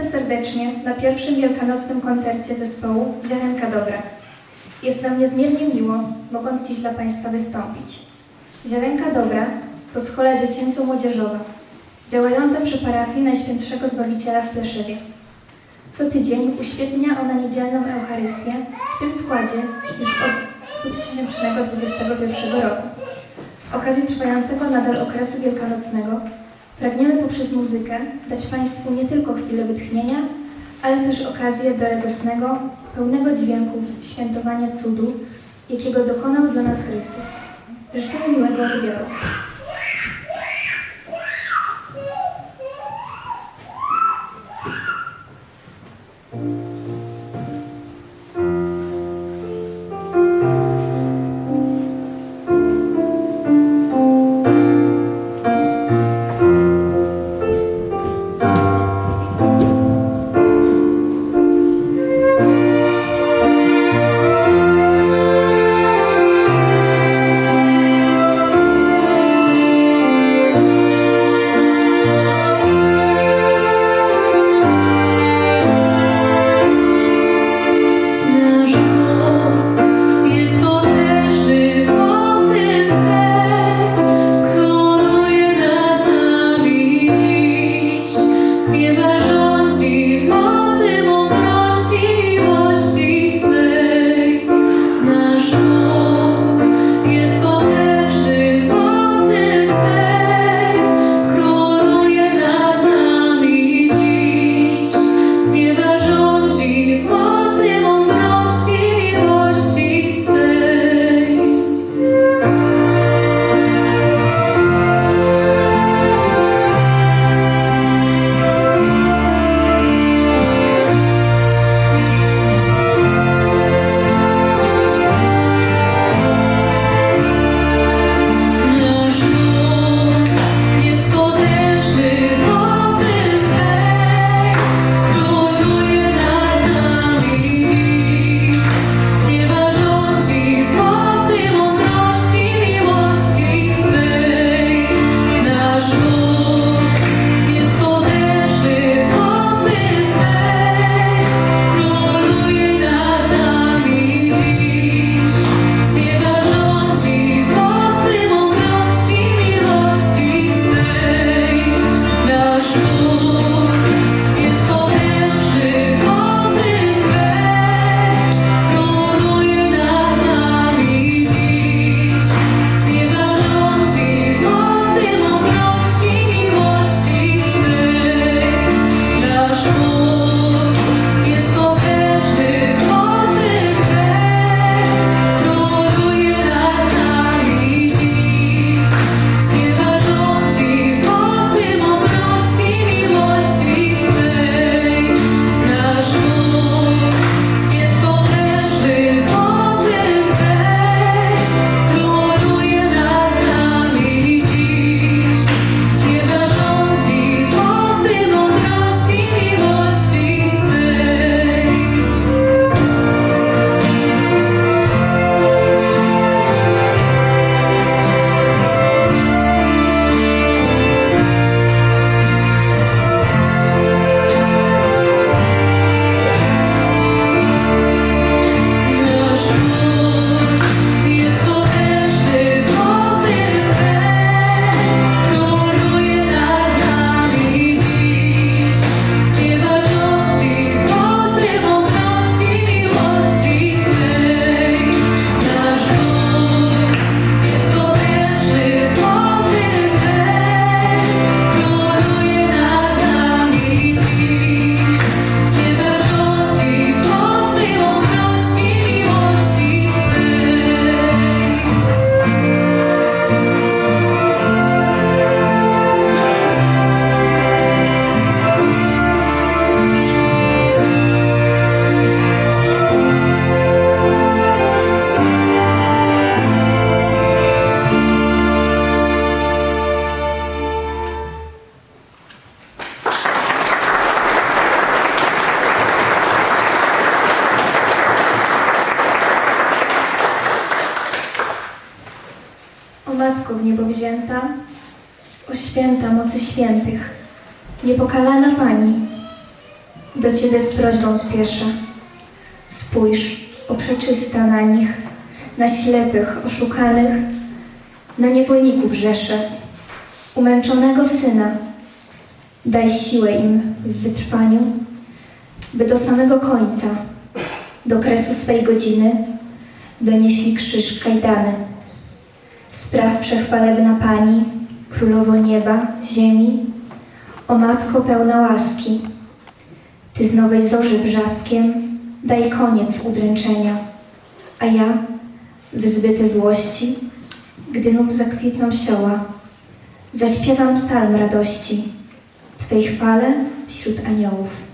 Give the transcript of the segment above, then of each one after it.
witam serdecznie na pierwszym wielkanocnym koncercie zespołu Ziarenka Dobra. Jest nam niezmiernie miło, mogąc dziś dla Państwa wystąpić. Ziarenka Dobra to schola dziecięco-młodzieżowa, działająca przy parafii Najświętszego Zbawiciela w Pleszewie. Co tydzień uświetnia ona niedzielną Eucharystię w tym składzie już od 2021 roku. Z okazji trwającego nadal okresu wielkanocnego Pragniemy poprzez muzykę dać Państwu nie tylko chwilę wytchnienia, ale też okazję do radosnego, pełnego dźwięków świętowania cudu, jakiego dokonał dla nas Chrystus. Życzę miłego odbioru. niebo wzięta, o święta mocy świętych, niepokalana Pani, do Ciebie z prośbą spieszę. Spójrz, o przeczysta na nich, na ślepych, oszukanych, na niewolników rzesze, umęczonego syna. Daj siłę im w wytrwaniu, by do samego końca, do kresu swej godziny, donieśli krzyż kajdany. Spraw przechwalebna Pani, Królowo nieba, ziemi, o Matko pełna łaski. Ty z nowej zorzy brzaskiem daj koniec udręczenia, a ja, wyzbyte złości, gdy znów zakwitną sioła, zaśpiewam psalm radości, Twej chwale wśród aniołów.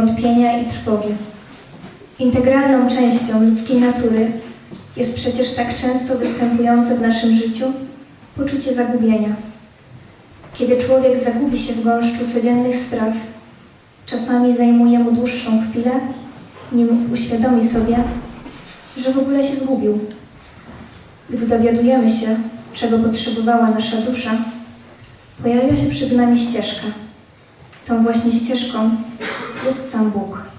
Zwątpienia i trwogi. Integralną częścią ludzkiej natury jest przecież tak często występujące w naszym życiu poczucie zagubienia. Kiedy człowiek zagubi się w gąszczu codziennych spraw, czasami zajmuje mu dłuższą chwilę, nim uświadomi sobie, że w ogóle się zgubił. Gdy dowiadujemy się, czego potrzebowała nasza dusza, pojawia się przed nami ścieżka. Tą właśnie ścieżką jest sam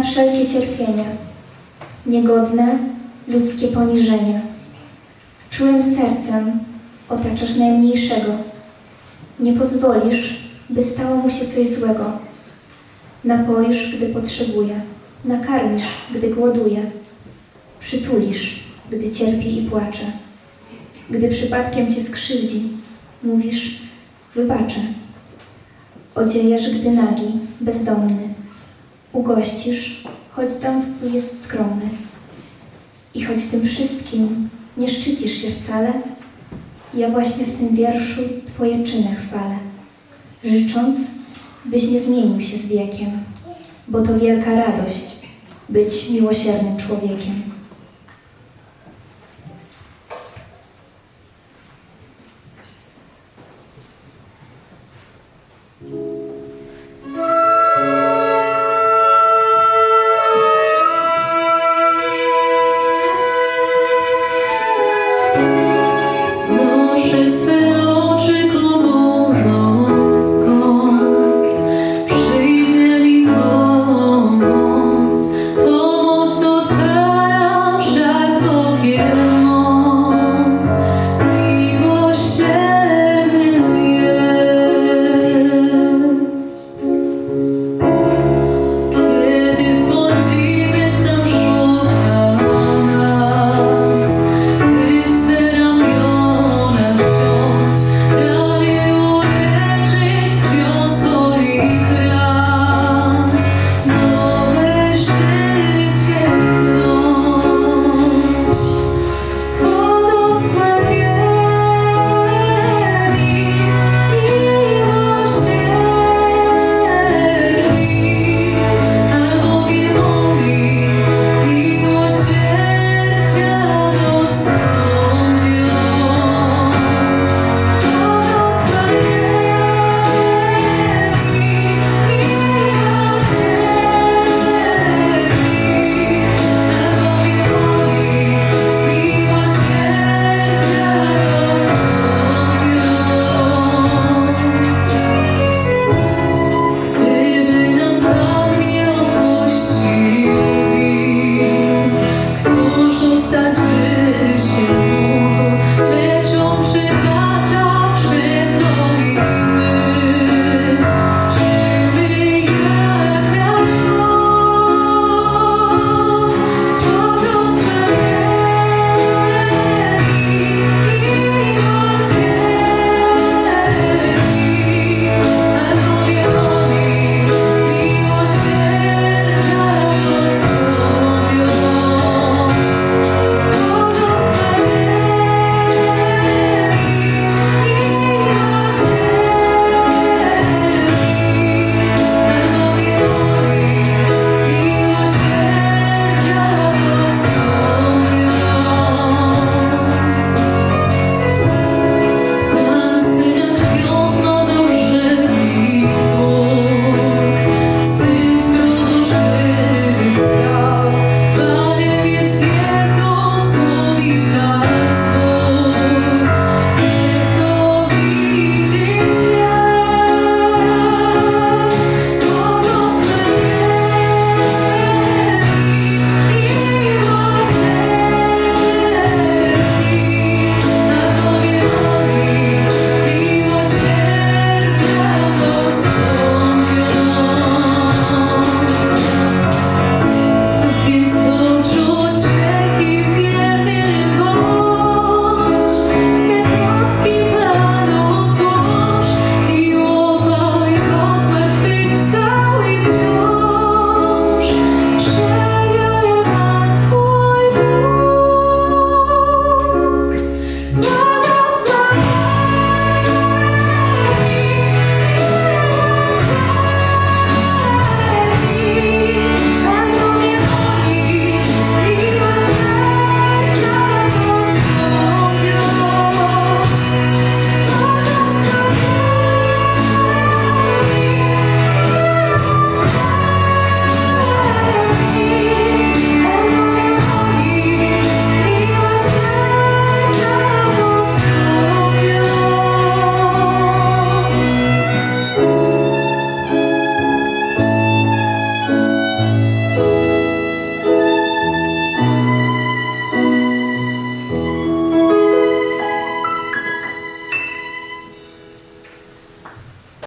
na wszelkie cierpienie, niegodne ludzkie poniżenie. Czułym sercem otaczasz najmniejszego. Nie pozwolisz, by stało mu się coś złego. Napoisz, gdy potrzebuje, nakarmisz, gdy głoduje, przytulisz, gdy cierpi i płacze. Gdy przypadkiem cię skrzywdzi, mówisz, wybaczę. Odziejesz, gdy nagi, bezdomny. Ugościsz, choć dom twój jest skromny. I choć tym wszystkim nie szczycisz się wcale, ja właśnie w tym wierszu twoje czyny chwalę, życząc, byś nie zmienił się z wiekiem, bo to wielka radość być miłosiernym człowiekiem.